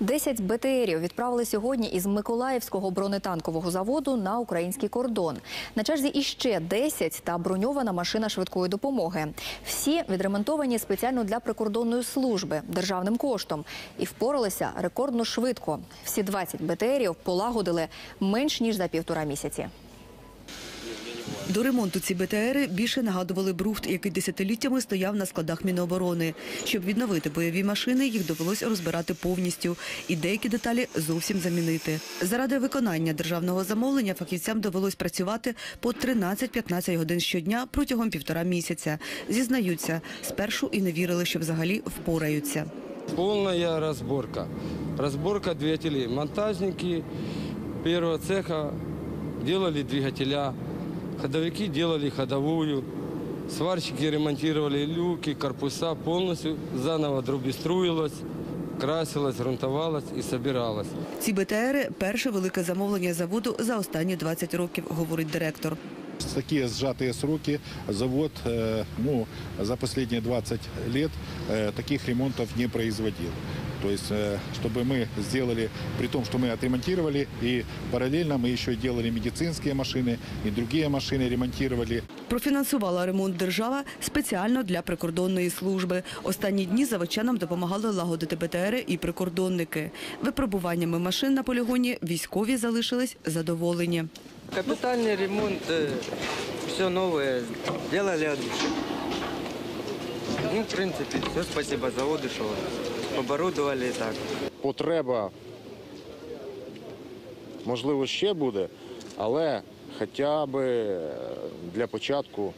Десять БТРів відправили сьогодні із Миколаївського бронетанкового заводу на український кордон. На черзі іще 10 та броньована машина швидкої допомоги. Всі відремонтовані спеціально для прикордонної служби державним коштом і впоралися рекордно швидко. Всі 20 БТРів полагодили менш ніж за півтора місяці. До ремонту ці БТРи більше нагадували бруфт, який десятиліттями стояв на складах Міноборони. Щоб відновити бойові машини, їх довелось розбирати повністю і деякі деталі зовсім замінити. Заради виконання державного замовлення фахівцям довелось працювати по 13-15 годин щодня протягом півтора місяця. Зізнаються, спершу і не вірили, що взагалі впораються. Полная разборка. Разборка двигателей. Монтажники первого цеха делали двигателя, ходовики делали ходовую, сварщики ремонтировали люки, корпуса полностью, заново дробіструїлось. Красилась, грунтувалась і собиралась. Ці БТРи – перше велике замовлення заводу за останні 20 років, говорить директор. Такие сжатые сроки завод э, ну, за последние 20 лет э, таких ремонтов не производил. То есть, э, чтобы мы сделали, при том, что мы отремонтировали, и параллельно мы еще делали медицинские машины, и другие машины ремонтировали. Профінансувала ремонт держава спеціально для прикордонної служби. Останні дні заводчанам допомагали лагодити БТРи і прикордонники. Випробуваннями машин на полігоні військові залишились задоволені. Капитальный ремонт, э, все новое, делали от души. Ну, в принципе, все, спасибо заводу, что оборудовали так. потреба, можливо, ще буде, але хоча б е, для початку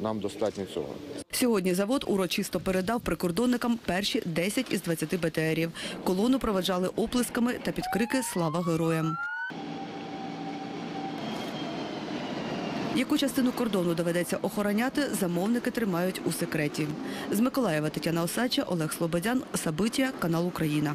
нам достатньо цього. Сьогодні завод урочисто передав прикордонникам перші 10 із 20 БТРів. Колону проведжали оплесками та підкрики «Слава героям!». Яку частину кордону доведеться охороняти, замовники тримають у секреті. З Миколаєва Тетяна Осача, Олег Слободян, Сабиття, канал Україна.